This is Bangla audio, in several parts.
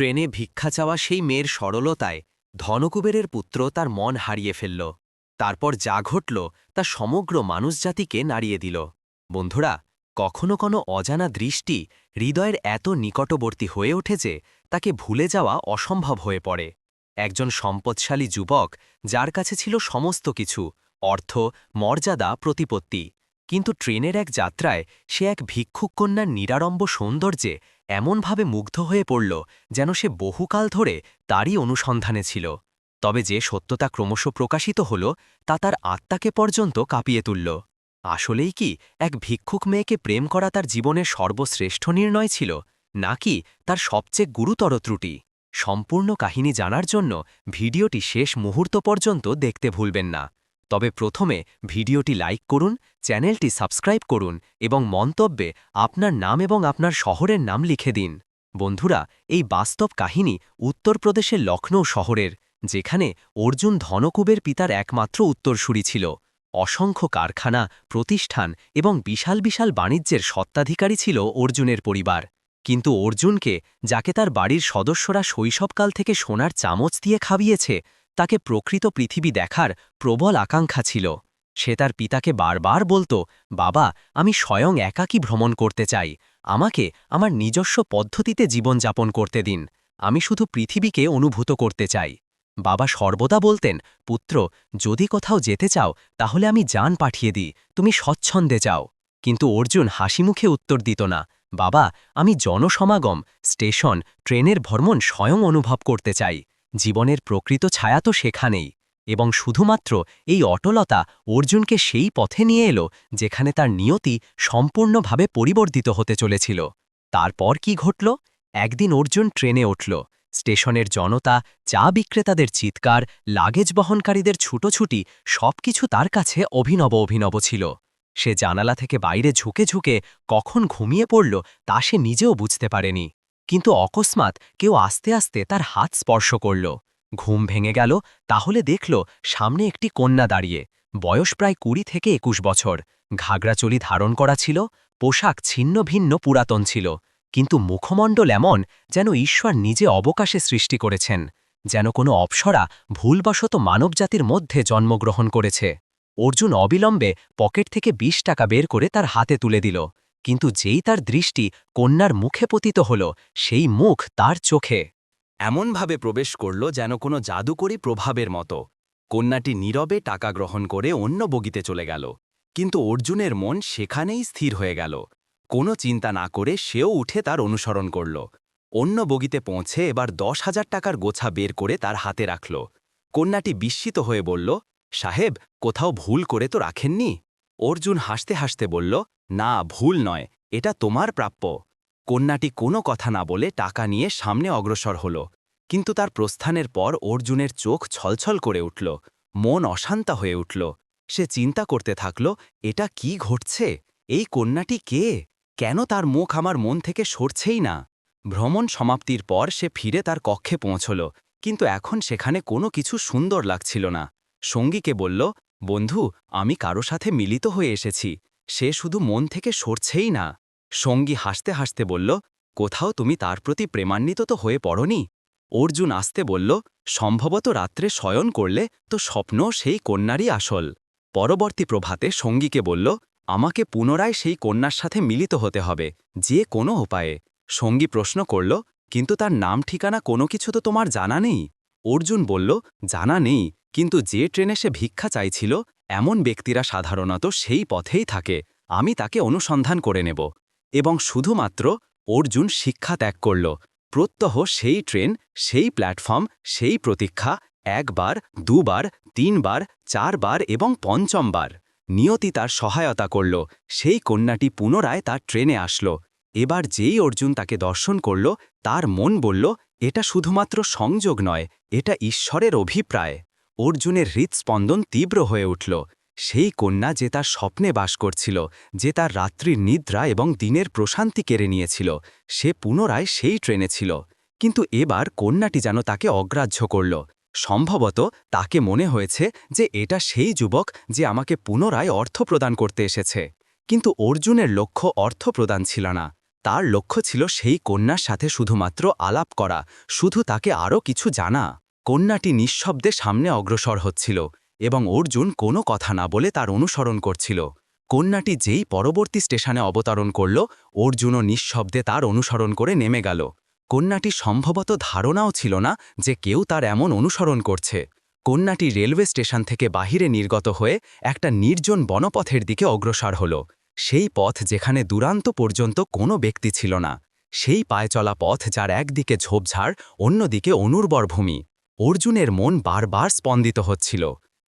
ট্রেনে ভিক্ষা চাওয়া সেই মেয়ের সরলতায় ধনকুবেরের পুত্র তার মন হারিয়ে ফেলল। তারপর যা ঘটল তা সমগ্র মানুষজাতিকে নাড়িয়ে দিল। বন্ধুরা, কখনো কোনো অজানা দৃষ্টি হৃদয়ের এত নিকটবর্তী হয়ে ওঠে যে তাকে ভুলে যাওয়া অসম্ভব হয়ে পড়ে। একজন সম্পদশালী যুবক যার কাছে ছিল সমস্ত কিছু, অর্থ, মর্যাদা, প্রতিপত্তি, কিন্তু ট্রেনের এক যাত্রায় সে এক ভিক্ষুক কন্যার সৌন্দর্যে এমনভাবে মুগ্ধ হয়ে পড়ল যেন সে বহুকাল ধরে তারই অনুসন্ধানে ছিল। তবে যে সত্যতা ক্রমশ প্রকাশিত হল, তা তার আত্মাকে পর্যন্ত কাঁপিয়ে তুলল। আসলেই কি এক ভিক্ষুক মেয়েকে প্রেম করা তার জীবনের সর্বশ্রেষ্ঠ নির্ণয় ছিল, নাকি তার সবচেয়ে গুরুতর ত্রুটি? সম্পূর্ণ কাহিনী জানার জন্য ভিডিওটি শেষ মুহূর্ত পর্যন্ত দেখতে ভুলবেন না। তবে প্রথমে ভিডিওটি লাইক করুন, চ্যানেলটি সাবস্ক্রাইব করুন এবং মন্তব্যে আপনার নাম এবং আপনার শহরের নাম লিখে দিন। বন্ধুরা, এই বাস্তব কাহিনী উত্তরপ্রদেশের লখনৌ শহরের, যেখানে অর্জুন ধনকুবের পিতার একমাত্র উত্তরসূরি ছিল। অসংখ্য কারখানা, প্রতিষ্ঠান এবং বিশাল বিশাল বাণিজ্যের সত্ত্বাধিকারী ছিল অর্জুনের পরিবার। কিন্তু অর্জুনকে, যাকে তার বাড়ির সদস্যরা শৈশবকাল থেকে সোনার চামচ দিয়ে খাবিয়েছে তাকে প্রকৃত পৃথিবী দেখার প্রবল আকাঙ্ক্ষা ছিল। সে তার পিতাকে বারবার বলতো, বাবা, আমি স্বয়ং একাকী ভ্রমণ করতে চাই। আমাকে আমার নিজস্ব পদ্ধতিতে জীবনযাপন করতে দিন। আমি শুধু পৃথিবীকে অনুভূত করতে চাই। বাবা সর্বদা বলতেন, পুত্র, যদি কোথাও যেতে চাও, তাহলে আমি যান পাঠিয়ে দিই। তুমি স্বচ্ছন্দে যাও। কিন্তু অর্জুন হাসিমুখে উত্তর দিত না, বাবা, আমি জনসমাগম, স্টেশন, ট্রেনের ভ্রমণ স্বয়ং অনুভব করতে চাই। জীবনের প্রকৃত ছায়া তো সেখানেই, এবং শুধুমাত্র এই অটলতা অর্জুনকে সেই পথে নিয়ে এলো যেখানে তার নিয়তি সম্পূর্ণভাবে পরিবর্তিত হতে চলেছিল। তারপর কি ঘটল? একদিন অর্জুন ট্রেনে উঠল। স্টেশনের জনতা, চা বিক্রেতাদের চিৎকার, লাগেজ বহনকারীদের ছুটোছুটি, সবকিছু তার কাছে অভিনব অভিনব ছিল। সে জানালা থেকে বাইরে ঝুঁকে ঝুঁকে কখন ঘুমিয়ে পড়ল তা সে নিজেও বুঝতে পারেনি। কিন্তু অকস্মাৎ কেউ আস্তে আস্তে তার হাত স্পর্শ করল। ঘুম ভেঙে গেল, তাহলে দেখল সামনে একটি কন্যা দাঁড়িয়ে। বয়স প্রায় কুড়ি থেকে একুশ বছর। ঘাগড়াচলি ধারণ করা ছিল, পোশাক ছিন্ন ভিন্ন পুরাতন ছিল। কিন্তু মুখমণ্ডল এমন যেন ঈশ্বর নিজে অবকাশে সৃষ্টি করেছেন, যেন কোনো অপসরা ভুলবশত মানবজাতির মধ্যে জন্মগ্রহণ করেছে। অর্জুন অবিলম্বে পকেট থেকে ২০ টাকা বের করে তার হাতে তুলে দিল। কিন্তু যেই তার দৃষ্টি কন্যার মুখে পতিত হল, সেই মুখ তার চোখে। এমনভাবে প্রবেশ করল যেন কোনো জাদুকরী প্রভাবের মতো। কন্যাটি নীরবে টাকা গ্রহণ করে অন্য বগিতে চলে গেল। কিন্তু অর্জুনের মন সেখানেই স্থির হয়ে গেল। কোনো চিন্তা না করে সেও উঠে তার অনুসরণ করল। অন্য বগিতে পৌঁছে এবার দশ হাজার টাকার গোছা বের করে তার হাতে রাখল। কন্যাটি বিস্মিত হয়ে বলল, সাহেব, কোথাও ভুল করে তো রাখেননি? অর্জুন হাসতে হাসতে বলল না, ভুল নয়, এটা তোমার প্রাপ্য। কন্যাটি কোনো কথা না বলে টাকা নিয়ে সামনে অগ্রসর হল। কিন্তু তার প্রস্থানের পর অর্জুনের চোখ ছলছল করে উঠল, মন অশান্ত হয়ে উঠল। সে চিন্তা করতে থাকল, এটা কি ঘটছে? এই কন্যাটি কে? কেন তার মুখ আমার মন থেকে সরছেই না? ভ্রমণ সমাপ্তির পর সে ফিরে তার কক্ষে পৌঁছল, কিন্তু এখন সেখানে কোনো কিছু সুন্দর লাগছিল না। সঙ্গীকে বলল, বন্ধু, আমি কারও সাথে মিলিত হয়ে এসেছি। সে শুধু মন থেকে সরছেই না, সঙ্গী হাসতে হাসতে বলল, কোথাও তুমি তার প্রতি প্রেমান্বিত তো হয়ে পড়নি? অর্জুন আসতে বলল, সম্ভবত রাত্রে শয়ন করলে তো স্বপ্ন সেই কন্যারই আসল। পরবর্তী প্রভাতে সঙ্গীকে বলল, আমাকে পুনরায় সেই কন্যার সাথে মিলিত হতে হবে, যে কোনো উপায়ে। সঙ্গী প্রশ্ন করল, কিন্তু তার নাম ঠিকানা কোনো কিছু তো তোমার জানা নেই? অর্জুন বলল, জানা নেই, কিন্তু যে ট্রেনে সে ভিক্ষা চাইছিল এমন ব্যক্তিরা সাধারণত সেই পথেই থাকে, আমি তাকে অনুসন্ধান করে নেব। এবং শুধুমাত্র অর্জুন শিক্ষা ত্যাগ করল, প্রত্যহ সেই ট্রেন, সেই প্ল্যাটফর্ম, সেই প্রতীক্ষা, একবার, দুবার, তিনবার, চারবার এবং পঞ্চমবার। নিয়তি তার সহায়তা করল, সেই কন্যাটি পুনরায় তার ট্রেনে আসল। এবার যেই অর্জুন তাকে দর্শন করল, তার মন বলল, এটা শুধুমাত্র সংযোগ নয়, এটা ঈশ্বরের অভিপ্রায়। অর্জুনের হৃৎস্পন্দন তীব্র হয়ে উঠল। সেই কন্যা যে তার স্বপ্নে বাস করছিল, যে তার রাত্রির নিদ্রা এবং দিনের প্রশান্তি কেড়ে নিয়েছিল, সে পুনরায় সেই ট্রেনে ছিল। কিন্তু এবার কন্যাটি যেন তাকে অগ্রাহ্য করল। সম্ভবত তাকে মনে হয়েছে যে এটা সেই যুবক যে আমাকে পুনরায় অর্থ প্রদান করতে এসেছে। কিন্তু অর্জুনের লক্ষ্য অর্থ প্রদান ছিল না। তার লক্ষ্য ছিল সেই কন্যার সাথে শুধুমাত্র আলাপ করা, শুধু তাকে আরও কিছু জানা। কন্যাটি নিঃশব্দে সামনে অগ্রসর হচ্ছিল এবং অর্জুন কোনো কথা না বলে তার অনুসরণ করছিল। কন্যাটি যেই পরবর্তী স্টেশনে অবতরণ করল, অর্জুনও নিঃশব্দে তার অনুসরণ করে নেমে গেল। কন্যাটি সম্ভবত ধারণাও ছিল না যে কেউ তার এমন অনুসরণ করছে। কন্যাটি রেলওয়ে স্টেশন থেকে বাহিরে নির্গত হয়ে একটা নির্জন বনপথের দিকে অগ্রসর হল। সেই পথ যেখানে দুরান্ত পর্যন্ত কোনো ব্যক্তি ছিল না। সেই পায়ে চলা পথ যার একদিকে ঝোপঝাড়, অন্যদিকে অনুর্বর ভূমি। অর্জুনের মন বারবার স্পন্দিত হচ্ছিল।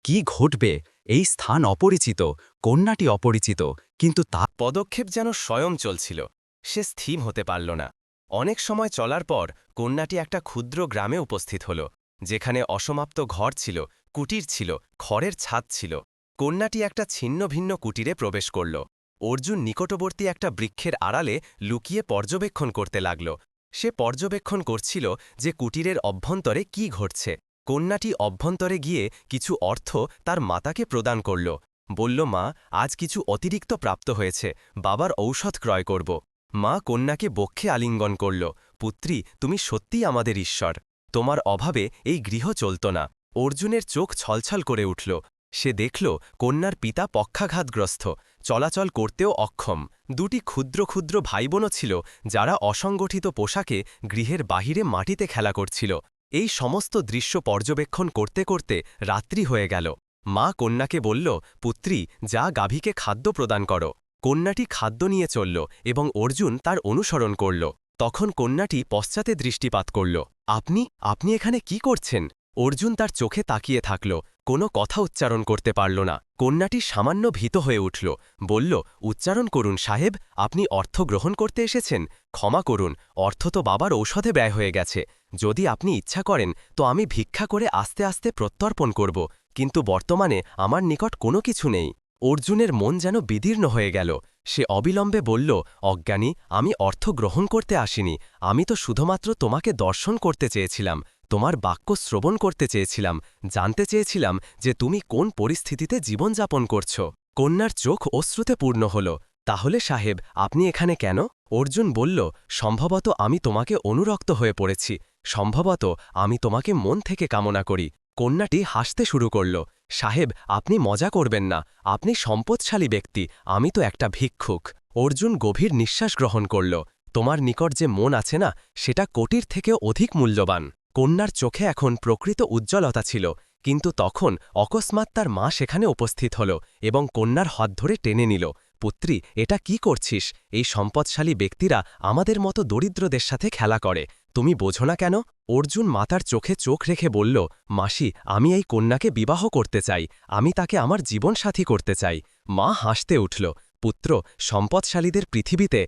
কি ঘটবে? এই স্থান অপরিচিত, কন্যাটি অপরিচিত, কিন্তু তা পদক্ষেপ যেন স্বয়ং চলছিল। সে স্থিম হতে পারল না। অনেক সময় চলার পর কন্যাটি একটা ক্ষুদ্র গ্রামে উপস্থিত হল, যেখানে অসমাপ্ত ঘর ছিল, কুটির ছিল, খড়ের ছাদ ছিল। কন্যাটি একটা ছিন্ন ভিন্ন কুটিরে প্রবেশ করল। অর্জুন নিকটবর্তী একটা বৃক্ষের আড়ালে লুকিয়ে পর্যবেক্ষণ করতে লাগল সে পর্যবেক্ষণ করছিল যে কুটিরের অভ্যন্তরে কি ঘটছে। কন্যাটি অভ্যন্তরে গিয়ে কিছু অর্থ তার মাতাকে প্রদান করল। বলল, মা, আজ কিছু অতিরিক্ত প্রাপ্ত হয়েছে। বাবার ঔষধ ক্রয় করব। মা কন্যাকে বক্ষে আলিঙ্গন করল, পুত্রী, তুমি সত্যিই আমাদের ঈশ্বর। তোমার অভাবে এই গৃহ চলত না। অর্জুনের চোখ ছলছল করে উঠল। সে দেখল কন্যার পিতা পক্ষাঘাতগ্রস্ত, চলাচল করতেও অক্ষম। দুটি ক্ষুদ্র ক্ষুদ্র ভাইবোনও ছিল, যারা অসংগঠিত পোশাকে গৃহের বাহিরে মাটিতে খেলা করছিল। এই সমস্ত দৃশ্য পর্যবেক্ষণ করতে করতে রাত্রি হয়ে গেল। মা কন্যাকে বলল, পুত্রী, যা গাভীকে খাদ্য প্রদান করো। কন্যাটি খাদ্য নিয়ে চলল এবং অর্জুন তার অনুসরণ করল। তখন কন্যাটি পশ্চাতে দৃষ্টিপাত করল, আপনি আপনি এখানে কি করছেন? অর্জুন তার চোখে তাকিয়ে থাকল কোনো কথা উচ্চারণ করতে পারল না। কন্যাটি সামান্য ভীত হয়ে উঠল। বলল, উচ্চারণ করুন সাহেব, আপনি অর্থ গ্রহণ করতে এসেছেন। ক্ষমা করুন, অর্থ তো বাবার ঔষধে ব্যয় হয়ে গেছে। যদি আপনি ইচ্ছা করেন, তো আমি ভিক্ষা করে আস্তে আস্তে প্রত্যর্পণ করব। কিন্তু বর্তমানে আমার নিকট কোনো কিছু নেই। অর্জুনের মন যেন বিদীর্ণ হয়ে গেল। সে অবিলম্বে বলল, অজ্ঞানী, আমি অর্থ গ্রহণ করতে আসিনি। আমি তো শুধুমাত্র তোমাকে দর্শন করতে চেয়েছিলাম। তোমার বাক্য শ্রবণ করতে চেয়েছিলাম, জানতে চেয়েছিলাম যে তুমি কোন পরিস্থিতিতে জীবনযাপন করছ। কন্যার চোখ অশ্রুতে পূর্ণ হল। তাহলে সাহেব, আপনি এখানে কেন? অর্জুন বলল, সম্ভবত আমি তোমাকে অনুরক্ত হয়ে পড়েছি। সম্ভবত আমি তোমাকে মন থেকে কামনা করি। কন্যাটি হাসতে শুরু করল, সাহেব, আপনি মজা করবেন না, আপনি সম্পদশালী ব্যক্তি, আমি তো একটা ভিক্ষুক। অর্জুন গভীর নিঃশ্বাস গ্রহণ করল, তোমার নিকট যে মন আছে না, সেটা কোটির থেকেও অধিক মূল্যবান। কন্যার চোখে এখন প্রকৃত উজ্জ্বলতা ছিল, কিন্তু তখন অকস্মাৎ তার মা সেখানে উপস্থিত হল এবং কন্যার হাত ধরে টেনে নিল, পুত্রী, এটা কি করছিস? এই সম্পদশালী ব্যক্তিরা আমাদের মতো দরিদ্রদের সাথে খেলা করে, তুমি বোঝো না কেন? অর্জুন মাতার চোখে চোখ রেখে বলল, মাসি, আমি এই কন্যাকে বিবাহ করতে চাই, আমি তাকে আমার জীবনসাথী করতে চাই। মা হাসতে উঠল, পুত্র, সম্পদশালীদের পৃথিবীতে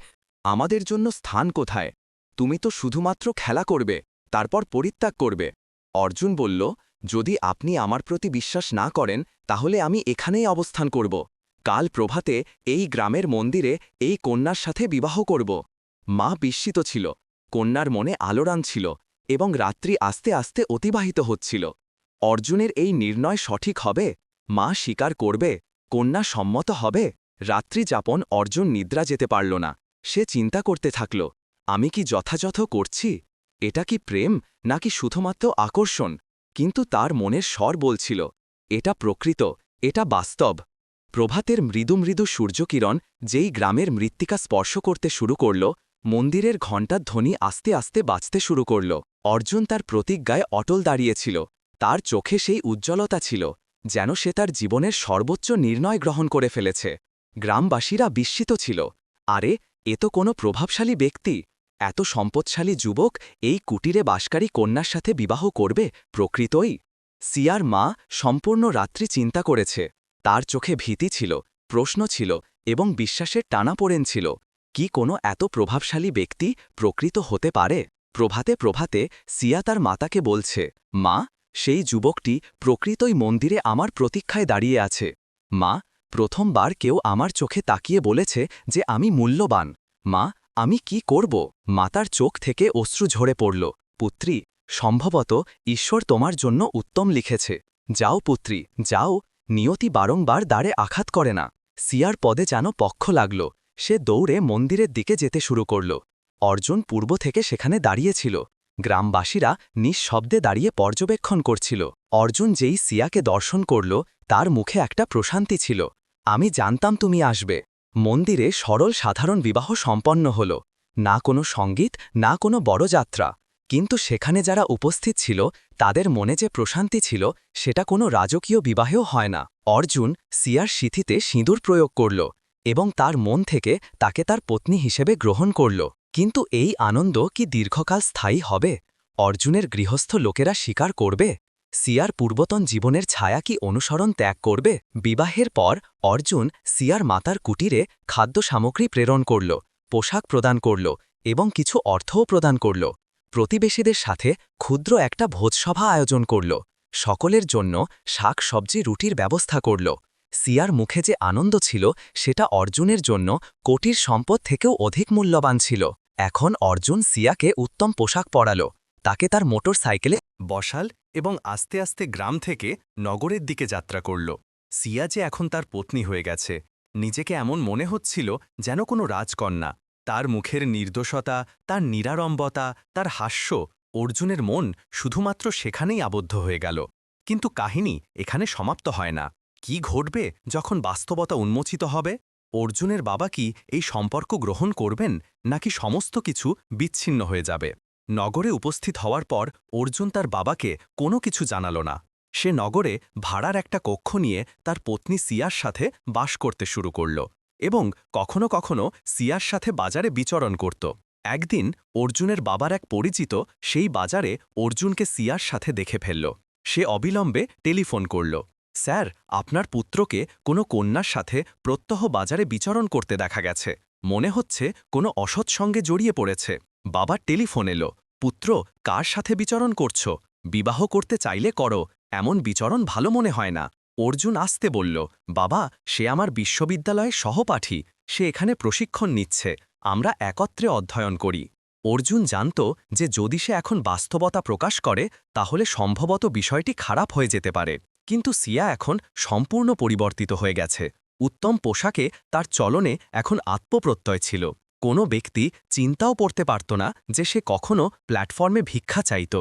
আমাদের জন্য স্থান কোথায়? তুমি তো শুধুমাত্র খেলা করবে। তারপর পরিত্যাগ করবে। অর্জুন বলল, যদি আপনি আমার প্রতি বিশ্বাস না করেন, তাহলে আমি এখানেই অবস্থান করব। কাল প্রভাতে এই গ্রামের মন্দিরে এই কন্যার সাথে বিবাহ করব। মা বিস্মিত ছিল। কন্যার মনে আলোড়ান ছিল এবং রাত্রি আস্তে আস্তে অতিবাহিত হচ্ছিল। অর্জুনের এই নির্ণয় সঠিক হবে? মা স্বীকার করবে? কন্যা সম্মত হবে? রাত্রি যাপন অর্জুন নিদ্রা যেতে পারল না। সে চিন্তা করতে থাকল, আমি কি যথাযথ করছি? এটা কি প্রেম, নাকি শুধুমাত্র আকর্ষণ? কিন্তু তার মনের স্বর বলছিল, এটা প্রকৃত, এটা বাস্তব। প্রভাতের মৃদু মৃদু সূর্যকিরণ যেই গ্রামের মৃত্তিকা স্পর্শ করতে শুরু করল, মন্দিরের ঘণ্টার ধ্বনি আস্তে আস্তে বাঁচতে শুরু করল। অর্জুন তার প্রতিজ্ঞায় অটল দাঁড়িয়েছিল। তার চোখে সেই উজ্জ্বলতা ছিল, যেন সে তার জীবনের সর্বোচ্চ নির্ণয় গ্রহণ করে ফেলেছে। গ্রামবাসীরা বিস্মিত ছিল, আরে, এ তো কোনো প্রভাবশালী ব্যক্তি! এত সম্পদশালী যুবক এই কুটিরে বাসকারী কন্যার সাথে বিবাহ করবে প্রকৃতই? সিয়ার মা সম্পূর্ণ রাত্রি চিন্তা করেছে। তার চোখে ভীতি ছিল, প্রশ্ন ছিল এবং বিশ্বাসের টানাপোড়েন ছিল। কি কোনো এত প্রভাবশালী ব্যক্তি প্রকৃত হতে পারে? প্রভাতে প্রভাতে সিয়া তার মাতাকে বলছে, মা, সেই যুবকটি প্রকৃতই মন্দিরে আমার প্রতীক্ষায় দাঁড়িয়ে আছে। মা, প্রথমবার কেউ আমার চোখে তাকিয়ে বলেছে যে আমি মূল্যবান। মা আমি কি করব? মাতার চোখ থেকে অশ্রু ঝরে পড়ল। পুত্রী, সম্ভবত ঈশ্বর তোমার জন্য উত্তম লিখেছে। যাও পুত্রী, যাও, নিয়তি বারংবার দ্বারে আঘাত করে না। সিয়ার পদে যেন পক্ষ লাগল। সে দৌড়ে মন্দিরের দিকে যেতে শুরু করল। অর্জুন পূর্ব থেকে সেখানে দাঁড়িয়েছিল। গ্রামবাসীরা নিঃশব্দে দাঁড়িয়ে পর্যবেক্ষণ করছিল। অর্জুন যেই সিয়াকে দর্শন করল, তার মুখে একটা প্রশান্তি ছিল। আমি জানতাম তুমি আসবে। মন্দিরে সরল সাধারণ বিবাহ সম্পন্ন হল। না কোনো সংগীত, না কোনো বড় যাত্রা। কিন্তু সেখানে যারা উপস্থিত ছিল, তাদের মনে যে প্রশান্তি ছিল, সেটা কোনো রাজকীয় বিবাহেও হয় না। অর্জুন সিয়ার সিথিতে সিঁদুর প্রয়োগ করল এবং তার মন থেকে তাকে তার পত্নী হিসেবে গ্রহণ করল। কিন্তু এই আনন্দ কি দীর্ঘকাল স্থায়ী হবে? অর্জুনের গৃহস্থ লোকেরা স্বীকার করবে? সিয়ার পূর্বতন জীবনের ছায়া কি অনুসরণ ত্যাগ করবে? বিবাহের পর অর্জুন সিয়ার মাতার কুটিরে খাদ্য সামগ্রী প্রেরণ করল, পোশাক প্রদান করল এবং কিছু অর্থও প্রদান করল। প্রতিবেশীদের সাথে ক্ষুদ্র একটা ভোজসভা আয়োজন করল। সকলের জন্য শাক সবজি রুটির ব্যবস্থা করল। সিয়ার মুখে যে আনন্দ ছিল, সেটা অর্জুনের জন্য কোটির সম্পদ থেকেও অধিক মূল্যবান ছিল। এখন অর্জুন সিয়াকে উত্তম পোশাক পরাল। তাকে তার মোটর সাইকেলে বসাল এবং আস্তে আস্তে গ্রাম থেকে নগরের দিকে যাত্রা করল। সিয়া যে এখন তার পত্নী হয়ে গেছে। নিজেকে এমন মনে হচ্ছিল যেন কোনো রাজকন্যা। তার মুখের নির্দোষতা, তার নিরাড়ম্বতা তার হাস্য, অর্জুনের মন শুধুমাত্র সেখানেই আবদ্ধ হয়ে গেল। কিন্তু কাহিনী এখানে সমাপ্ত হয় না। কি ঘটবে যখন বাস্তবতা উন্মোচিত হবে? অর্জুনের বাবা কি এই সম্পর্ক গ্রহণ করবেন নাকি সমস্ত কিছু বিচ্ছিন্ন হয়ে যাবে? নগরে উপস্থিত হওয়ার পর অর্জুন তার বাবাকে কোনো কিছু জানাল না। সে নগরে ভাড়ার একটা কক্ষ নিয়ে তার পত্নী সিয়ার সাথে বাস করতে শুরু করল এবং কখনো কখনো সিয়ার সাথে বাজারে বিচরণ করত। একদিন অর্জুনের বাবার এক পরিচিত সেই বাজারে অর্জুনকে সিয়ার সাথে দেখে ফেলল। সে অবিলম্বে টেলিফোন করল, স্যার, আপনার পুত্রকে কোনো কন্যার সাথে প্রত্যহ বাজারে বিচরণ করতে দেখা গেছে। মনে হচ্ছে কোনো অসৎ সঙ্গে জড়িয়ে পড়েছে। বাবার টেলিফোন এলো, পুত্র, কার সাথে বিচরণ করছ? বিবাহ করতে চাইলে করো, এমন বিচরণ ভালো মনে হয় না। অর্জুন আসতে বলল, বাবা, সে আমার বিশ্ববিদ্যালয়ের সহপাঠী, সে এখানে প্রশিক্ষণ নিচ্ছে, আমরা একত্রে অধ্যয়ন করি। অর্জুন জানত যে যদি সে এখন বাস্তবতা প্রকাশ করে, তাহলে সম্ভবত বিষয়টি খারাপ হয়ে যেতে পারে। কিন্তু সিয়া এখন সম্পূর্ণ পরিবর্তিত হয়ে গেছে। উত্তম পোশাকে তার চলনে এখন আত্মপ্রত্যয় ছিল। কোনো ব্যক্তি চিন্তাও পড়তে পারত না যে সে কখনো প্ল্যাটফর্মে ভিক্ষা চাইত।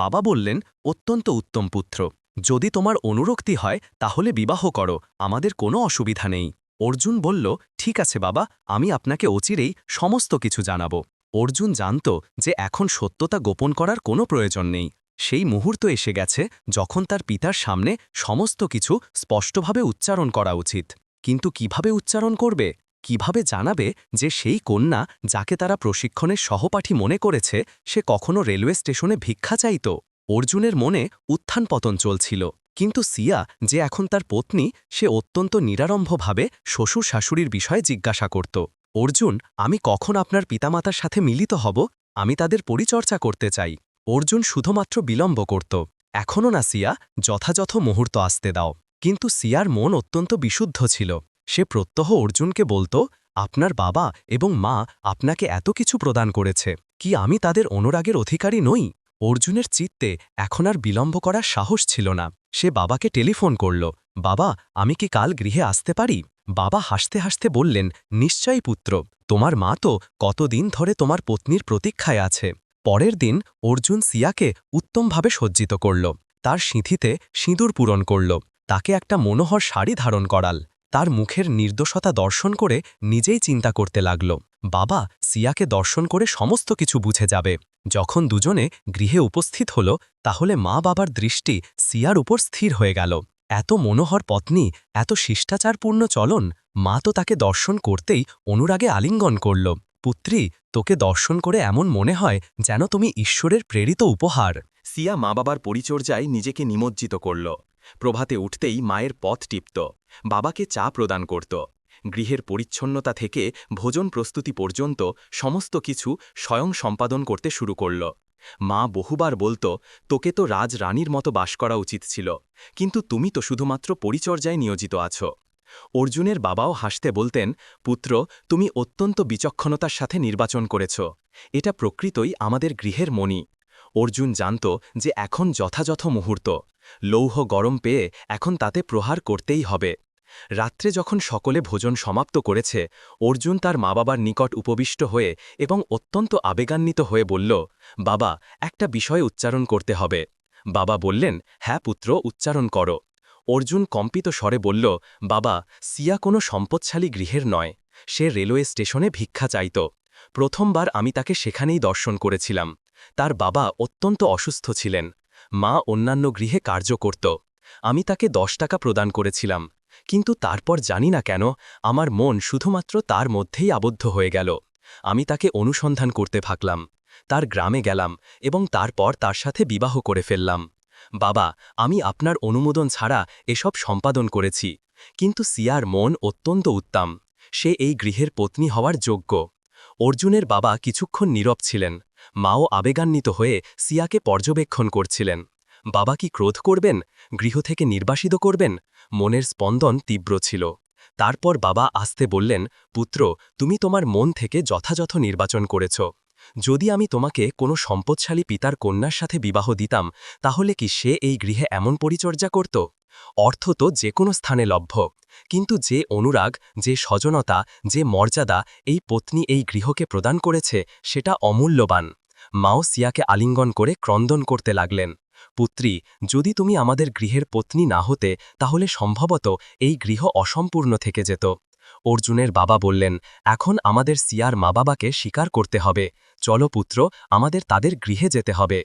বাবা বললেন, অত্যন্ত উত্তম পুত্র, যদি তোমার অনুরক্তি হয়, তাহলে বিবাহ করো, আমাদের কোনো অসুবিধা নেই। অর্জুন বলল, ঠিক আছে বাবা, আমি আপনাকে অচিরেই সমস্ত কিছু জানাব। অর্জুন জানত যে এখন সত্যতা গোপন করার কোনো প্রয়োজন নেই। সেই মুহূর্ত এসে গেছে যখন তার পিতার সামনে সমস্ত কিছু স্পষ্টভাবে উচ্চারণ করা উচিত। কিন্তু কীভাবে উচ্চারণ করবে? কীভাবে জানাবে যে সেই কন্যা যাকে তারা প্রশিক্ষণের সহপাঠী মনে করেছে, সে কখনো রেলওয়ে স্টেশনে ভিক্ষা চাইত? অর্জুনের মনে উত্থান পতন চলছিল। কিন্তু সিয়া, যে এখন তার পত্নী, সে অত্যন্ত নিরারম্ভভাবে শ্বশুর শাশুড়ির বিষয়ে জিজ্ঞাসা করত। অর্জুন, আমি কখন আপনার পিতামাতার সাথে মিলিত হব? আমি তাদের পরিচর্যা করতে চাই। অর্জুন শুধুমাত্র বিলম্ব করত। এখনও না, সিয়া, যথাযথ মুহূর্ত আসতে দাও। কিন্তু সিয়ার মন অত্যন্ত বিশুদ্ধ ছিল। সে প্রত্যহ অর্জুনকে বলতো, আপনার বাবা এবং মা আপনাকে এত কিছু প্রদান করেছে, কি আমি তাদের অনুরাগের অধিকারী নই? অর্জুনের চিত্তে এখন আর বিলম্ব করার সাহস ছিল না। সে বাবাকে টেলিফোন করল, বাবা, আমি কি কাল গৃহে আসতে পারি? বাবা হাসতে হাসতে বললেন, নিশ্চয়ই পুত্র, তোমার মা তো কতদিন ধরে তোমার পত্নীর প্রতীক্ষায় আছে। পরের দিন অর্জুন সিয়াকে উত্তমভাবে সজ্জিত করল। তার সিঁথিতে সিঁদুর পূরণ করল। তাকে একটা মনোহর শাড়ি ধারণ করাল। তার মুখের নির্দোষতা দর্শন করে নিজেই চিন্তা করতে লাগল। বাবা, সিয়াকে দর্শন করে সমস্ত কিছু বুঝে যাবে। যখন দুজনে গৃহে উপস্থিত হল, তাহলে মা বাবার দৃষ্টি সিয়ার উপর স্থির হয়ে গেল। এত মনোহর পত্নী, এত শিষ্টাচারপূর্ণ চলন, মা তো তাকে দর্শন করতেই অনুরাগে আলিঙ্গন করল। পুত্রী, তোকে দর্শন করে এমন মনে হয় যেন তুমি ঈশ্বরের প্রেরিত উপহার। সিয়া মা বাবার পরিচর্যায় নিজেকে নিমজ্জিত করল। প্রভাতে উঠতেই মায়ের পথ টিপত, বাবাকে চা প্রদান করত, গৃহের পরিচ্ছন্নতা থেকে ভোজন প্রস্তুতি পর্যন্ত সমস্ত কিছু স্বয়ং সম্পাদন করতে শুরু করল। মা বহুবার বলতো, তোকে তো রাজ রানীর মতো বাস করা উচিত ছিল, কিন্তু তুমি তো শুধুমাত্র পরিচর্যায় নিয়োজিত আছো অর্জুনের বাবাও হাসতে বলতেন, পুত্র, তুমি অত্যন্ত বিচক্ষণতার সাথে নির্বাচন করেছ। এটা প্রকৃতই আমাদের গৃহের মণি অর্জুন জানত যে এখন যথাযথ মুহূর্ত। লৌহ গরম পেয়ে এখন তাতে প্রহার করতেই হবে। রাত্রে যখন সকলে ভোজন সমাপ্ত করেছে, অর্জুন তার মা বাবার নিকট উপবিষ্ট হয়ে এবং অত্যন্ত আবেগান্বিত হয়ে বলল, বাবা, একটা বিষয় উচ্চারণ করতে হবে। বাবা বললেন হ্যাঁ পুত্র, উচ্চারণ করো। অর্জুন কম্পিত স্বরে বলল, বাবা, সিয়া কোনো সম্পদশালী গৃহের নয়। সে রেলওয়ে স্টেশনে ভিক্ষা চাইত। প্রথমবার আমি তাকে সেখানেই দর্শন করেছিলাম। তার বাবা অত্যন্ত অসুস্থ ছিলেন। মা অন্যান্য গৃহে কার্য করত। আমি তাকে দশ টাকা প্রদান করেছিলাম। কিন্তু তারপর জানি না কেন, আমার মন শুধুমাত্র তার মধ্যেই আবদ্ধ হয়ে গেল। আমি তাকে অনুসন্ধান করতে থাকলাম তার গ্রামে গেলাম এবং তারপর তার সাথে বিবাহ করে ফেললাম। বাবা, আমি আপনার অনুমোদন ছাড়া এসব সম্পাদন করেছি। কিন্তু সিয়ার মন অত্যন্ত উত্তম। সে এই গৃহের পত্নী হওয়ার যোগ্য। অর্জুনের বাবা কিছুক্ষণ নীরব ছিলেন। মাও আবেগান্বিত হয়ে সিয়াকে পর্যবেক্ষণ করছিলেন। বাবা কি ক্রোধ করবেন? গৃহ থেকে নির্বাসিত করবেন? মনের স্পন্দন তীব্র ছিল। তারপর বাবা আসতে বললেন, পুত্র, তুমি তোমার মন থেকে যথাযথ নির্বাচন করেছ। যদি আমি তোমাকে কোনো সম্পদশালী পিতার কন্যার সাথে বিবাহ দিতাম, তাহলে কি সে এই গৃহে এমন পরিচর্যা করত? অর্থ তো যে কোনো স্থানে লভ্য, কিন্তু যে অনুরাগ, যে সজনতা, যে মর্যাদা এই পত্নী এই গৃহকে প্রদান করেছে, সেটা অমূল্যবান। মাও সিয়াকে আলিঙ্গন করে ক্রন্দন করতে লাগলেন। পুত্রী, যদি তুমি আমাদের গৃহের পত্নী না হতে, তাহলে সম্ভবত এই গৃহ অসম্পূর্ণ থেকে যেত। অর্জুনের বাবা বললেন, এখন আমাদের সিয়ার মা বাবাকে স্বীকার করতে হবে। চলো পুত্র, আমাদের তাদের গৃহে যেতে হবে।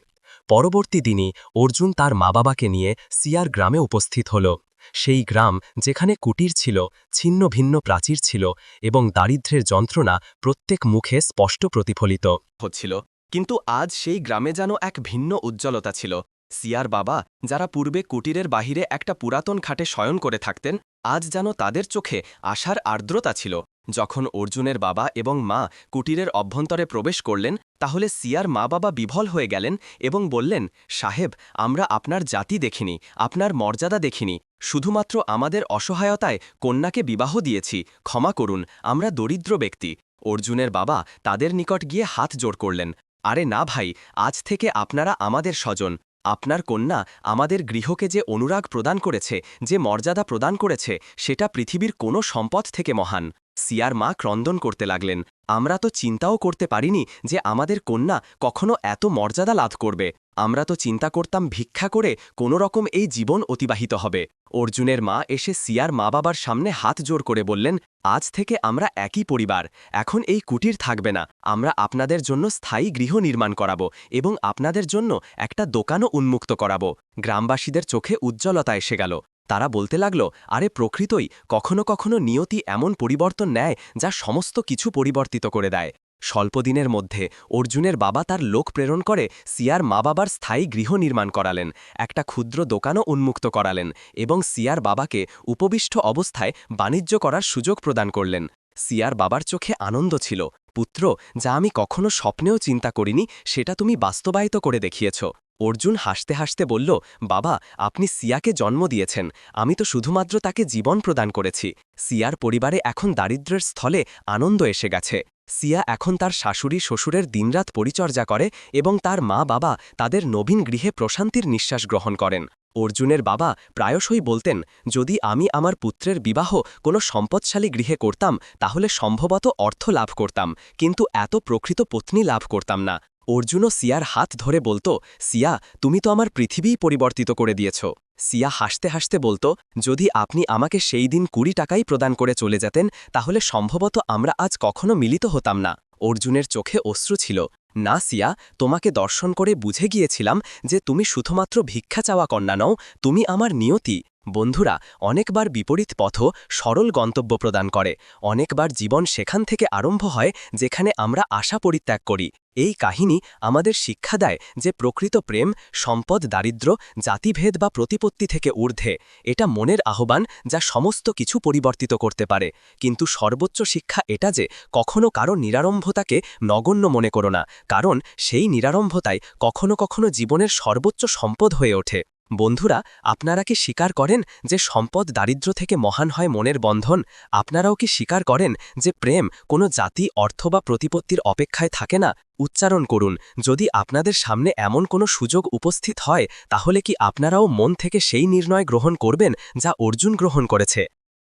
পরবর্তী দিনই অর্জুন তার মা বাবাকে নিয়ে সিয়ার গ্রামে উপস্থিত হল। সেই গ্রাম যেখানে কুটির ছিল, ছিন্ন ভিন্ন প্রাচীর ছিল এবং দারিদ্র্যের যন্ত্রণা প্রত্যেক মুখে স্পষ্ট প্রতিফলিত হচ্ছিল। কিন্তু আজ সেই গ্রামে যেন এক ভিন্ন উজ্জ্বলতা ছিল। সিয়ার বাবা যারা পূর্বে কুটিরের বাহিরে একটা পুরাতন খাটে শয়ন করে থাকতেন, আজ যেন তাদের চোখে আশার আর্দ্রতা ছিল। যখন অর্জুনের বাবা এবং মা কুটিরের অভ্যন্তরে প্রবেশ করলেন তাহলে সিয়ার মা বাবা বিভল হয়ে গেলেন এবং বললেন, সাহেব, আমরা আপনার জাতি দেখিনি, আপনার মর্যাদা দেখিনি। শুধুমাত্র আমাদের অসহায়তায় কন্যাকে বিবাহ দিয়েছি, ক্ষমা করুন, আমরা দরিদ্র ব্যক্তি। অর্জুনের বাবা তাদের নিকট গিয়ে হাত জোর করলেন, আরে না ভাই, আজ থেকে আপনারা আমাদের স্বজন। আপনার কন্যা আমাদের গৃহকে যে অনুরাগ প্রদান করেছে, যে মর্যাদা প্রদান করেছে, সেটা পৃথিবীর কোনো সম্পদ থেকে মহান। সিয়ার মা ক্রন্দন করতে লাগলেন। আমরা তো চিন্তাও করতে পারিনি যে আমাদের কন্যা কখনো এত মর্যাদা লাভ করবে। আমরা তো চিন্তা করতাম ভিক্ষা করে কোনো রকম এই জীবন অতিবাহিত হবে। অর্জুনের মা এসে সিয়ার মা বাবার সামনে হাত জোর করে বললেন, আজ থেকে আমরা একই পরিবার। এখন এই কুটির থাকবে না। আমরা আপনাদের জন্য স্থায়ী গৃহ নির্মাণ করাবো এবং আপনাদের জন্য একটা দোকানও উন্মুক্ত করাবো। গ্রামবাসীদের চোখে উজ্জ্বলতা এসে গেল। তারা বলতে লাগল, আরে প্রকৃতই, কখনো কখনো নিয়তি এমন পরিবর্তন নেয় যা সমস্ত কিছু পরিবর্তিত করে দেয়। স্বল্পদিনের মধ্যে অর্জুনের বাবা তার লোক প্রেরণ করে সিয়ার মা বাবার স্থায়ী গৃহ নির্মাণ করালেন, একটা ক্ষুদ্র দোকানও উন্মুক্ত করালেন এবং সিয়ার বাবাকে উপবিষ্ট অবস্থায় বাণিজ্য করার সুযোগ প্রদান করলেন। সিয়ার বাবার চোখে আনন্দ ছিল, পুত্র, যা আমি কখনো স্বপ্নেও চিন্তা করিনি, সেটা তুমি বাস্তবায়িত করে দেখিয়েছ। অর্জুন হাসতে হাসতে বলল, বাবা, আপনি সিয়াকে জন্ম দিয়েছেন। আমি তো শুধুমাত্র তাকে জীবন প্রদান করেছি। সিয়ার পরিবারে এখন দারিদ্র্যের স্থলে আনন্দ এসে গেছে। সিয়া এখন তার শাশুড়ি শ্বশুরের দিনরাত পরিচর্যা করে এবং তার মা বাবা তাদের নবীন গৃহে প্রশান্তির নিঃশ্বাস গ্রহণ করেন। অর্জুনের বাবা প্রায়শই বলতেন, যদি আমি আমার পুত্রের বিবাহ কোনো সম্পদশালী গৃহে করতাম, তাহলে সম্ভবত অর্থ লাভ করতাম, কিন্তু এত প্রকৃত পত্নী লাভ করতাম না। অর্জুনও সিয়ার হাত ধরে বলতো, সিয়া, তুমি তো আমার পৃথিবীই পরিবর্তিত করে দিয়েছ। সিয়া হাসতে হাসতে বলতো, যদি আপনি আমাকে সেই দিন কুড়ি টাকাই প্রদান করে চলে যেতেন, তাহলে সম্ভবত আমরা আজ কখনো মিলিত হতাম না। অর্জুনের চোখে অশ্রু ছিল। না, সিয়া, তোমাকে দর্শন করে বুঝে গিয়েছিলাম যে তুমি শুধুমাত্র ভিক্ষা চাওয়া কন্যা নও, তুমি আমার নিয়তি। বন্ধুরা, অনেকবার বিপরীত পথ সরল গন্তব্য প্রদান করে। অনেকবার জীবন সেখান থেকে আরম্ভ হয় যেখানে আমরা আশা পরিত্যাগ করি। এই কাহিনী আমাদের শিক্ষা দেয় যে প্রকৃত প্রেম, সম্পদ, দারিদ্র, জাতিভেদ বা প্রতিপত্তি থেকে ঊর্ধ্বে। এটা মনের আহ্বান যা সমস্ত কিছু পরিবর্তিত করতে পারে। কিন্তু সর্বোচ্চ শিক্ষা এটা যে কখনো কারও নিরারম্ভতাকে নগণ্য মনে করো না, কারণ সেই নিরারম্ভতায় কখনো কখনো জীবনের সর্বোচ্চ সম্পদ হয়ে ওঠে। বন্ধুরা, আপনারা কি স্বীকার করেন যে সম্পদ দারিদ্র থেকে মহান হয় মনের বন্ধন? আপনারাও কি স্বীকার করেন যে প্রেম কোনো জাতি, অর্থ বা প্রতিপত্তির অপেক্ষায় থাকে না? উচ্চারণ করুন। যদি আপনাদের সামনে এমন কোনো সুযোগ উপস্থিত হয়, তাহলে কি আপনারাও মন থেকে সেই নির্ণয় গ্রহণ করবেন যা অর্জুন গ্রহণ করেছে?